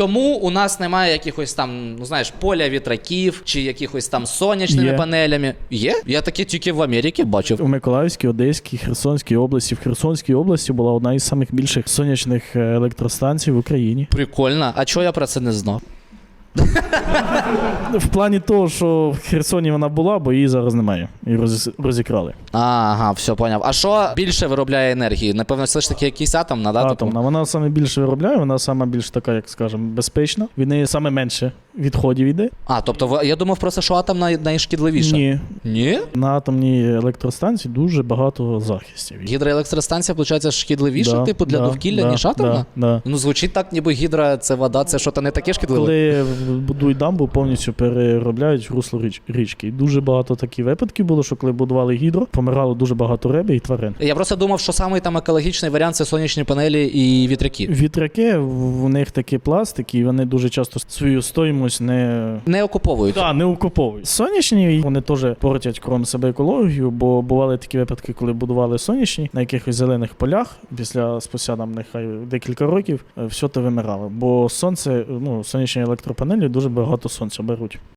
чому у нас немає якихось там, ну знаєш, поля вітраків чи якихось там сонячними Є. панелями? Є? Я таке тільки в Америці бачив. У Миколаївській, Одеській, Херсонській області. В Херсонській області була одна із самих більших сонячних е, електростанцій в Україні. Прикольно. А чого я про це не знав? В плані того, що в Херсоні вона була, бо її зараз немає. І розікрали. Ага, все поняв. А що більше виробляє енергії? Напевно, все ж таки якийсь атом да? типу? Атомна. Вона саме більше виробляє, вона саме більш така, як скажемо, безпечна. Від неї саме менше відходів йде. А, тобто ви- я думав просто, що атом най- найшкідливіша. Ні. Ні? На атомній електростанції дуже багато захистів. Гідроелектростанція, виходить, шкідливіша, Да, типу, для да, довкілля, да, ніж атомна? Да, да. Ну, звучить так, ніби гідра це вода, це що то не таке шкідливе. Коли будують дамбу, повністю переробляють русло річ, річки. І дуже багато таких випадків було, що коли будували гідро, помирало дуже багато риби і тварин. Я просто думав, що самий там екологічний варіант це сонячні панелі і вітряки. Вітряки, в в них такі пластики, і вони дуже часто свою стоїмость не. Не окуповують. Да, не окуповують. Сонячні вони теж портять кром себе екологію, бо бували такі випадки, коли будували сонячні на якихось зелених полях. Після спустя там нехай декілька років е, все то вимирало. Бо сонце, ну сонячні електропанелі дуже багато сонця беруть.